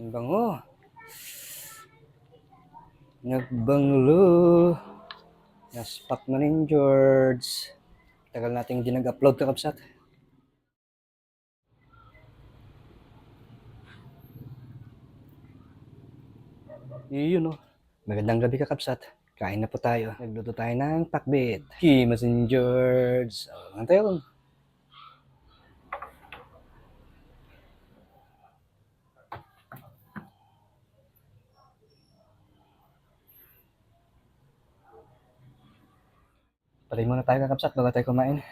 Ang bango. Nagbanglo. Na spot na rin, George. Tagal nating di nag-upload ka, Kapsat. Yun, oh. Magandang gabi ka, Kapsat. Kain na po tayo. Nagluto tayo ng pakbit. Kimas and George. Oh, ano tayo? Patay muna tayo kakapsat bago tayo kumain.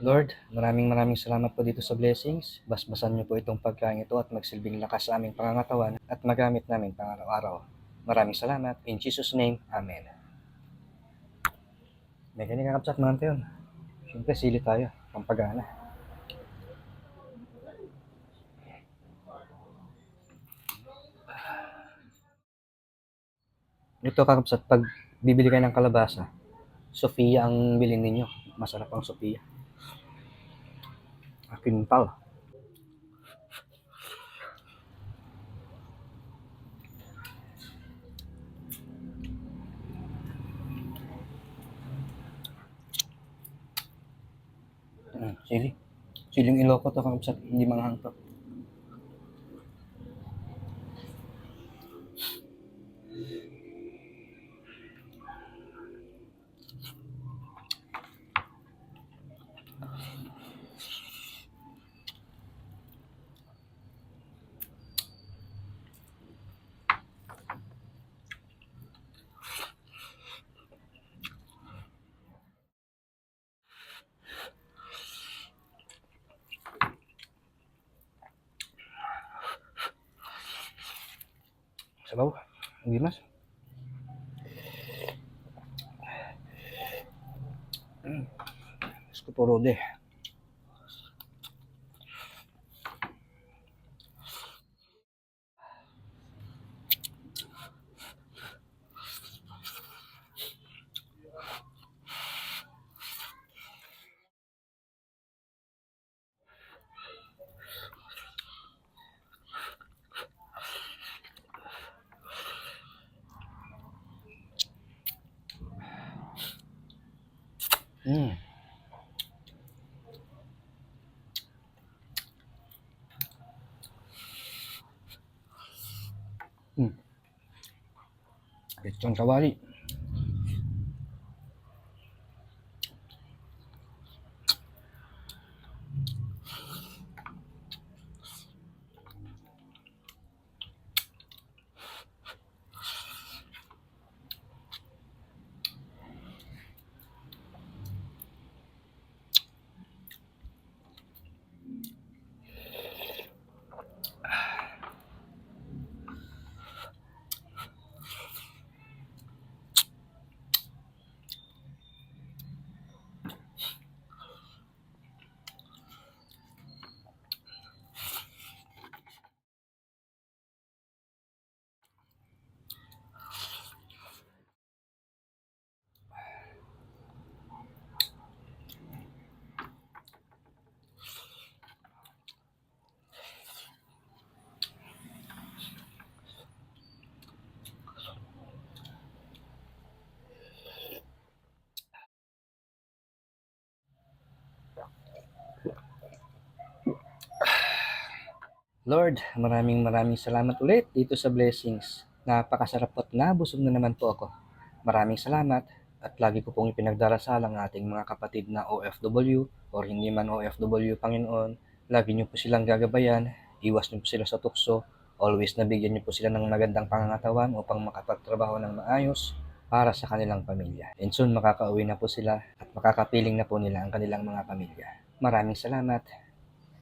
Lord, maraming maraming salamat po dito sa blessings. Basbasan niyo po itong pagkain ito at magsilbing lakas sa aming pangangatawan at magamit namin pang araw-araw. Maraming salamat. In Jesus' name, Amen. May ganyan kakapsat mga yun. Siyempre, sili tayo. Pampagana. Ito kakapsat, pag bibili kayo ng kalabasa, Sofia ang bilhin ninyo. Masarap ang Sofia. Akintal. Mm, sili. Siling iloko to kakapsat, hindi manghang to. Sabaw. Hindi mas. Mm. Gusto ko puro Mm. Mm. Lechon kawali. Lord, maraming maraming salamat ulit dito sa blessings. Napakasarap po at nabusog na naman po ako. Maraming salamat at lagi ko pong ipinagdarasal ang ating mga kapatid na OFW or hindi man OFW, Panginoon. Lagi niyo po silang gagabayan, iwas niyo po sila sa tukso, always nabigyan niyo po sila ng magandang pangangatawan upang makapagtrabaho ng maayos para sa kanilang pamilya. And soon makakauwi na po sila at makakapiling na po nila ang kanilang mga pamilya. Maraming salamat.